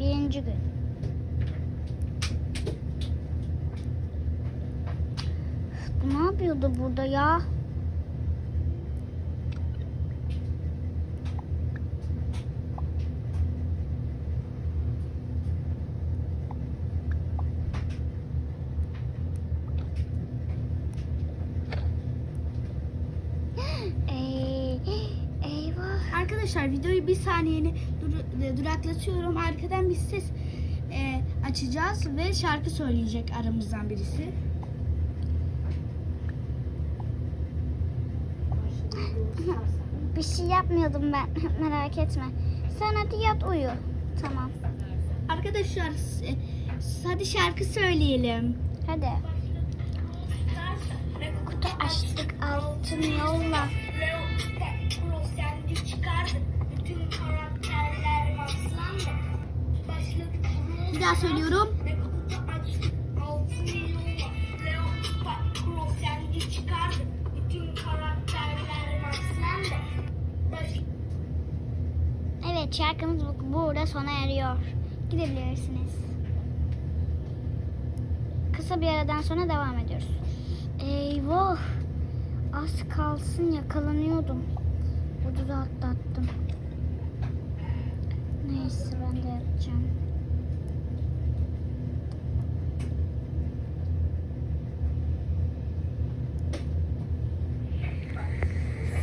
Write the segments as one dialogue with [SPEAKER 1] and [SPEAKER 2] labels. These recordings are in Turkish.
[SPEAKER 1] Birinci gün. Ne yapıyordu burada ya?
[SPEAKER 2] Arkadaşlar videoyu bir saniyeni dur- e, duraklatıyorum. Arkadan bir ses e, açacağız ve şarkı söyleyecek aramızdan birisi.
[SPEAKER 1] Bir şey yapmıyordum ben. Merak etme. Sen hadi yat uyu. Tamam.
[SPEAKER 2] Arkadaşlar e, hadi şarkı söyleyelim.
[SPEAKER 1] Hadi. Kutu açtık altın yolla.
[SPEAKER 2] Bir daha söylüyorum.
[SPEAKER 1] Evet şarkımız bu- burada sona eriyor. Gidebilirsiniz. Kısa bir aradan sonra devam ediyoruz. Eyvah. Az kalsın yakalanıyordum. Burada da atlattım. Neyse ben de yapacağım.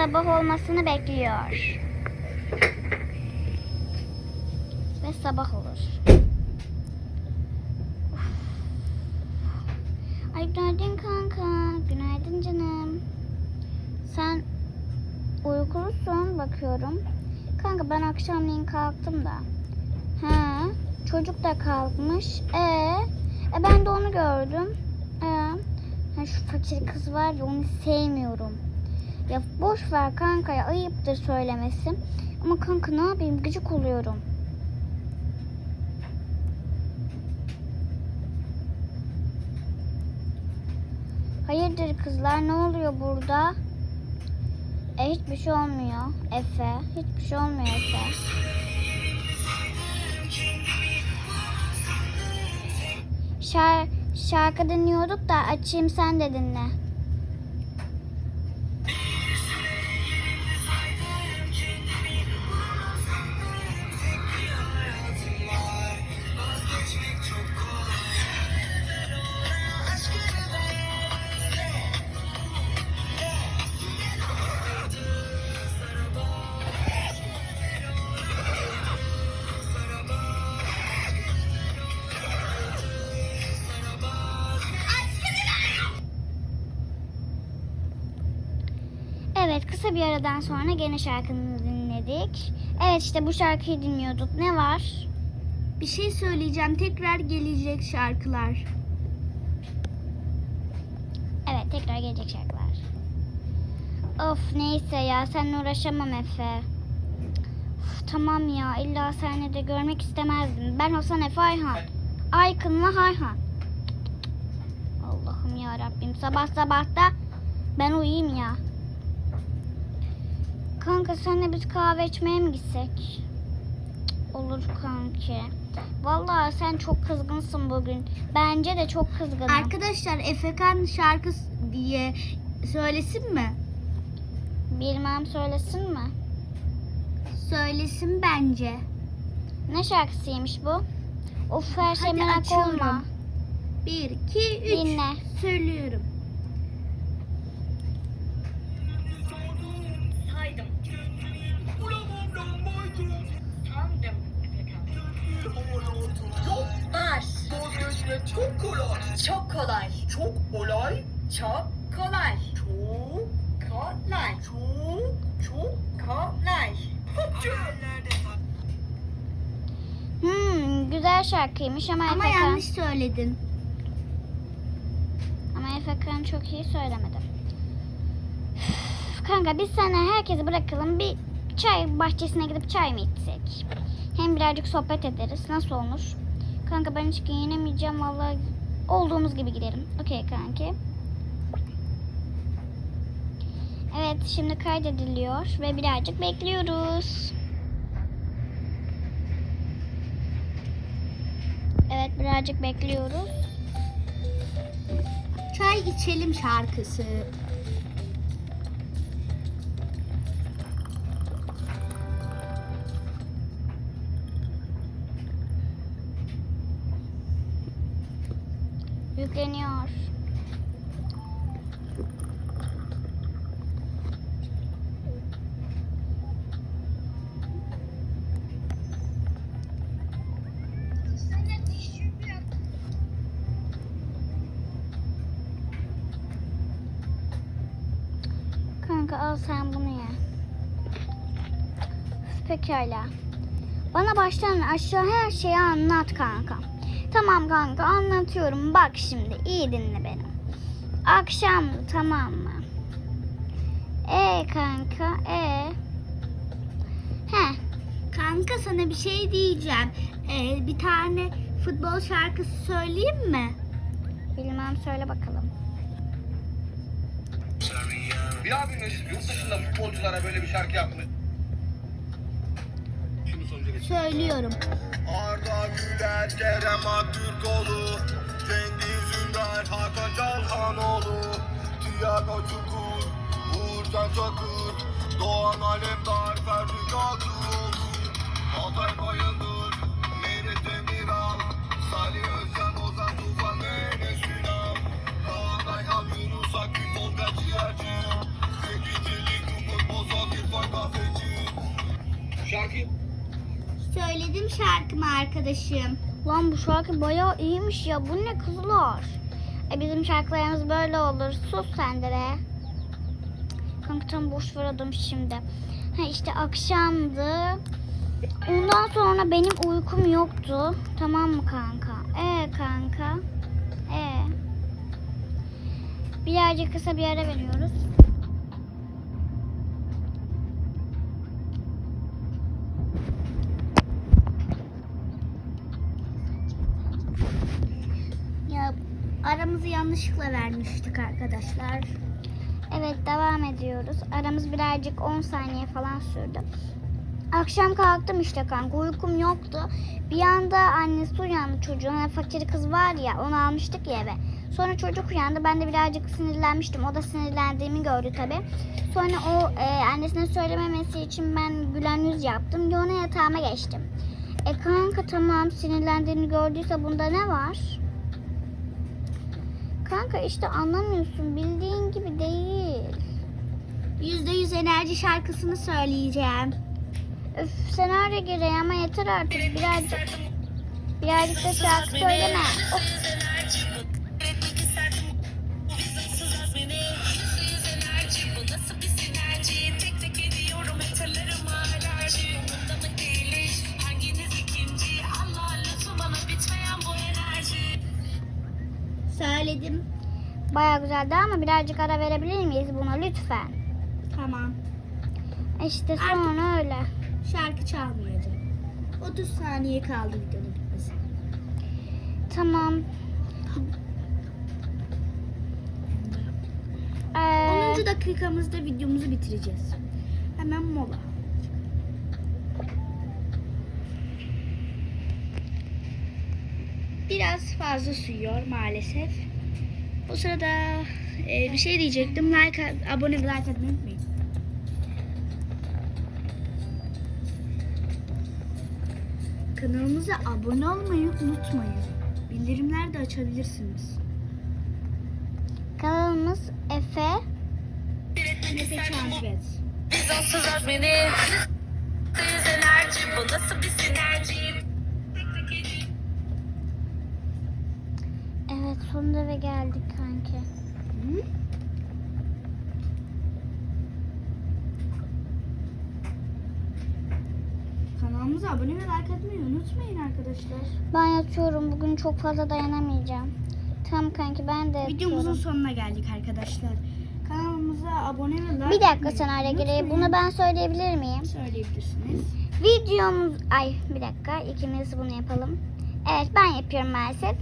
[SPEAKER 1] Sabah olmasını bekliyor. Ve sabah olur. Ay günaydın kanka. Günaydın canım. Sen uykulusun bakıyorum. Kanka ben akşamleyin kalktım da. He, çocuk da kalkmış. E, e ben de onu gördüm. E, şu fakir kız var ya onu sevmiyorum. Ya boş ver kanka ya ayıptır söylemesi. Ama kanka ne yapayım gıcık oluyorum. Hayırdır kızlar ne oluyor burada? E hiçbir şey olmuyor Efe. Hiçbir şey olmuyor Efe. Şar şarkı dinliyorduk da açayım sen de dinle. Kısa bir aradan sonra gene şarkını dinledik. Evet işte bu şarkıyı dinliyorduk. Ne var?
[SPEAKER 2] Bir şey söyleyeceğim. Tekrar gelecek şarkılar.
[SPEAKER 1] Evet tekrar gelecek şarkılar. Of neyse ya seninle uğraşamam Efe. Uf, tamam ya illa seni de görmek istemezdim. Ben olsan Efe Ayhan. Aykın'la Hayhan. Allah'ım ya Rabbim sabah sabah da ben uyuyayım ya. Kanka senle biz kahve içmeye mi gitsek? Olur kanki. Vallahi sen çok kızgınsın bugün. Bence de çok kızgınım.
[SPEAKER 2] Arkadaşlar Efekan şarkı diye söylesin mi?
[SPEAKER 1] Bilmem söylesin mi?
[SPEAKER 2] Söylesin bence.
[SPEAKER 1] Ne şarkısıymış bu? Of her şey
[SPEAKER 2] Hadi
[SPEAKER 1] merak
[SPEAKER 2] açıyorum.
[SPEAKER 1] olma.
[SPEAKER 2] 1, 2, 3.
[SPEAKER 1] Dinle.
[SPEAKER 2] Söylüyorum.
[SPEAKER 3] Çok kolay.
[SPEAKER 4] Çok kolay.
[SPEAKER 3] Çok kolay.
[SPEAKER 4] Çok kolay.
[SPEAKER 3] Çok,
[SPEAKER 4] Kolay.
[SPEAKER 3] çok, çok.
[SPEAKER 4] Kolay.
[SPEAKER 1] Hmm, güzel şarkıymış ama,
[SPEAKER 2] Ama
[SPEAKER 1] Efekan,
[SPEAKER 2] yanlış söyledin.
[SPEAKER 1] ama Efekan çok iyi söylemedi. Üf, Kanka biz sana herkesi bırakalım bir çay bahçesine gidip çay mı içsek? Hem birazcık sohbet ederiz. Nasıl olur? Kanka ben hiç giyinemeyeceğim vallahi olduğumuz gibi gidelim. Okey kanki. Evet şimdi kaydediliyor ve birazcık bekliyoruz. Birazcık bekliyoruz.
[SPEAKER 2] Çay içelim şarkısı.
[SPEAKER 1] Yükleniyor. Kanka al sen bunu ye. Pekala. Bana baştan aşağı her şeyi anlat kanka. Tamam kanka anlatıyorum. Bak şimdi iyi dinle beni. Akşamdı tamam mı? E kanka e. He
[SPEAKER 2] Kanka sana bir şey diyeceğim. Ee, bir tane futbol şarkısı söyleyeyim mi?
[SPEAKER 1] bilmem söyle bakalım.
[SPEAKER 3] Bir abimiz yurt dışında futbolculara böyle bir şarkı yapmış.
[SPEAKER 2] Söylüyorum.
[SPEAKER 3] Arda Güler, Kerem Aktürkoğlu, Cengiz Ünder, Hakan Çalhanoğlu, Tiago Çukur, Uğurcan Çakır, Doğan Alemdar, Ferdi Kadıoğlu, Altay Bayındır, Merit Demiral, Salih Özcan, Ozan Tufan, Enes Ünal, Kaan Ayhan, Yunus Akgün, Tolga Ciğerci, Zeki Umut Bozok, İrfan Kahveci. Şarkı
[SPEAKER 2] Söyledim şarkımı arkadaşım.
[SPEAKER 1] Lan bu şarkı bayağı iyiymiş ya. Bu ne kızlar? E bizim şarkılarımız böyle olur. Sus sen de be. Kanka tam boş ver adam şimdi. Ha işte akşamdı. Ondan sonra benim uykum yoktu. Tamam mı kanka? E kanka. E. Birazcık kısa bir ara veriyoruz.
[SPEAKER 2] Aramızı yanlışlıkla vermiştik arkadaşlar.
[SPEAKER 1] Evet devam ediyoruz. Aramız birazcık 10 saniye falan sürdü. Akşam kalktım işte kanka uykum yoktu. Bir anda annesi uyandı çocuğun. Hani fakir kız var ya onu almıştık ya eve. Sonra çocuk uyandı. Ben de birazcık sinirlenmiştim. O da sinirlendiğimi gördü tabi. Sonra o e, annesine söylememesi için ben gülen yüz yaptım. Sonra yatağıma geçtim. E kanka tamam sinirlendiğini gördüyse bunda ne var? Kanka işte anlamıyorsun. Bildiğin gibi değil.
[SPEAKER 2] Yüzde yüz enerji şarkısını söyleyeceğim.
[SPEAKER 1] Öf senaryo gereği ama yeter artık birazcık. Birazcık da şarkı söyleme. Of.
[SPEAKER 2] Söyledim.
[SPEAKER 1] Baya güzeldi ama birazcık ara verebilir miyiz buna lütfen?
[SPEAKER 2] Tamam.
[SPEAKER 1] İşte sonra öyle.
[SPEAKER 2] Şarkı çalmayacak. 30 saniye kaldı videonun bitmesi.
[SPEAKER 1] Tamam. Ee,
[SPEAKER 2] 10. dakikamızda videomuzu bitireceğiz. Hemen mola. Biraz fazla sürüyor maalesef. Bu sırada e, bir şey diyecektim. Like, abone ve like atmayı unutmayın. Kanalımıza abone olmayı unutmayın. Bildirimler de açabilirsiniz.
[SPEAKER 1] kanalımız Efe.
[SPEAKER 2] Efe Çantibet.
[SPEAKER 5] Vizyonsuz azmini Yüz enerji bu nasıl bir sinerji
[SPEAKER 1] Evet sonunda eve geldik kanki.
[SPEAKER 2] Hı? Kanalımıza abone ve like atmayı unutmayın arkadaşlar.
[SPEAKER 1] Ben yatıyorum bugün çok fazla dayanamayacağım. Tamam kanki ben de yatıyorum.
[SPEAKER 2] Videomuzun sonuna geldik arkadaşlar. Kanalımıza abone ve like
[SPEAKER 1] Bir dakika senaryo gereği
[SPEAKER 2] unutmayın.
[SPEAKER 1] bunu ben söyleyebilir miyim?
[SPEAKER 2] söyleyebilirsiniz.
[SPEAKER 1] Videomuz... Ay bir dakika ikimiz bunu yapalım. Evet ben yapıyorum maalesef.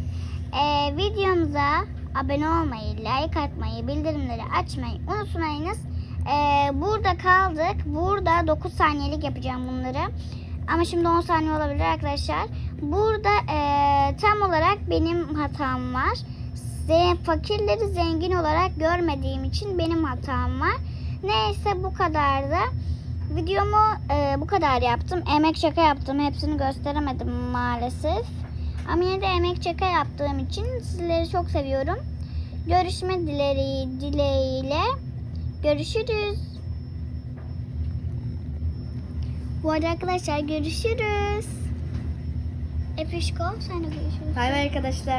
[SPEAKER 1] Ee, videomuza abone olmayı, like atmayı, bildirimleri açmayı unutmayınız. Ee, burada kaldık. Burada 9 saniyelik yapacağım bunları. Ama şimdi 10 saniye olabilir arkadaşlar. Burada eee, tam olarak benim hatam var. Fakirleri zengin olarak görmediğim için benim hatam var. Neyse bu kadar da. Videomu eee, bu kadar yaptım. Emek şaka yaptım. Hepsini gösteremedim maalesef. Ama yine de emek şaka yaptığım için sizleri çok seviyorum. Görüşme dileği, dileğiyle. Görüşürüz. Bu arada arkadaşlar görüşürüz. Efişko sen de görüşürüz.
[SPEAKER 2] Bay bay arkadaşlar.